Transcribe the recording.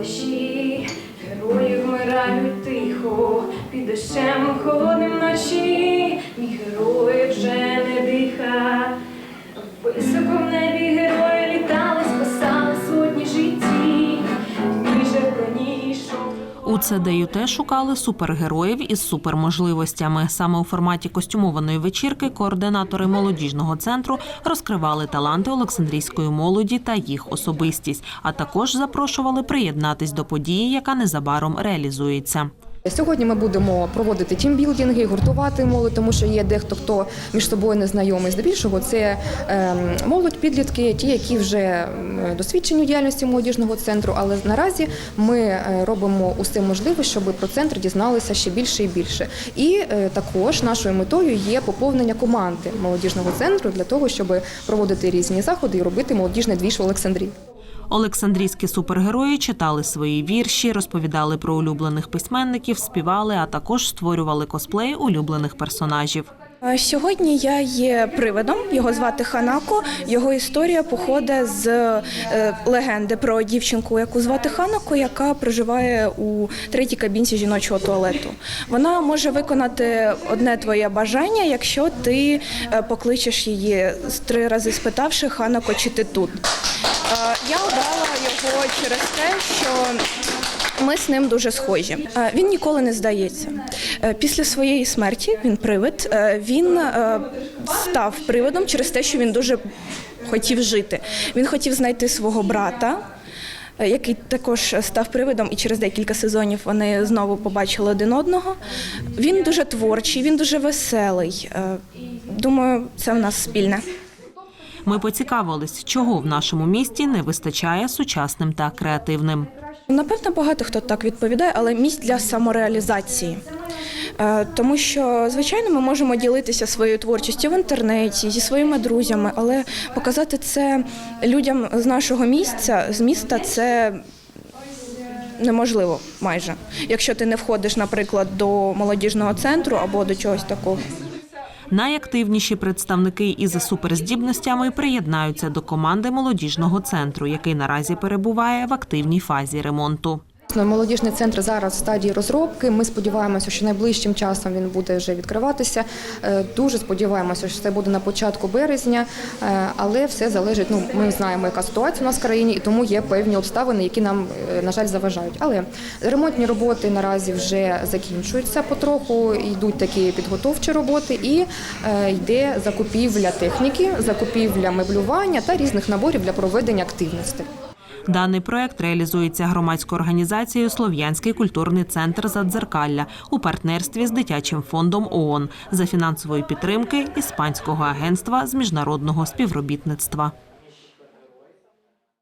плащі, герої вмирають тихо, під дощем холодним вночі, мій герой вже не диха. Високо в небі У ЦДЮТ шукали супергероїв із суперможливостями. Саме у форматі костюмованої вечірки координатори молодіжного центру розкривали таланти Олександрійської молоді та їх особистість, а також запрошували приєднатись до події, яка незабаром реалізується. Сьогодні ми будемо проводити тімбілдинги, гуртувати молодь, тому що є дехто, хто між собою не знайомий. Здебільшого це ем, молодь, підлітки, ті, які вже досвідчені у діяльності молодіжного центру. Але наразі ми е, робимо усе можливе, щоб про центр дізналися ще більше і більше. І е, також нашою метою є поповнення команди молодіжного центру для того, щоб проводити різні заходи і робити молодіжний двіж в Олександрії. Олександрійські супергерої читали свої вірші, розповідали про улюблених письменників, співали, а також створювали косплей улюблених персонажів. Сьогодні я є привидом. Його звати Ханако. Його історія походить з е, легенди про дівчинку, яку звати Ханако, яка проживає у третій кабінці жіночого туалету. Вона може виконати одне твоє бажання, якщо ти е, покличеш її три рази спитавши Ханако, чи ти тут. Е, Я обрала його через те, що ми з ним дуже схожі. Е, Він ніколи не здається. Е, Після своєї смерті він привид. Він став привидом через те, що він дуже хотів жити. Він хотів знайти свого брата. Який також став привидом, і через декілька сезонів вони знову побачили один одного. Він дуже творчий, він дуже веселий. Думаю, це в нас спільне. Ми поцікавились, чого в нашому місті не вистачає сучасним та креативним. Напевно, багато хто так відповідає, але місць для самореалізації. Е, Тому що, звичайно, ми можемо ділитися своєю творчістю в інтернеті зі своїми друзями, але показати це людям з нашого місця, з міста, це неможливо майже. Якщо ти не входиш, наприклад, до молодіжного центру або до чогось такого. Найактивніші представники із суперздібностями приєднаються до команди молодіжного центру, який наразі перебуває в активній фазі ремонту. Молодіжний центр зараз в стадії розробки. Ми сподіваємося, що найближчим часом він буде вже відкриватися. Е, Дуже сподіваємося, що це буде на початку березня, Е, але все залежить. Ну, ми знаємо, яка ситуація у нас в країні, і тому є певні обставини, які нам, е, на жаль, заважають. Але ремонтні роботи наразі вже закінчуються потроху. Йдуть такі підготовчі роботи, і йде закупівля техніки, закупівля меблювання та різних наборів для проведення активностей. Даний проект реалізується громадською організацією Слов'янський культурний центр Задзеркалля у партнерстві з дитячим фондом ООН за фінансової підтримки Іспанського агентства з міжнародного співробітництва.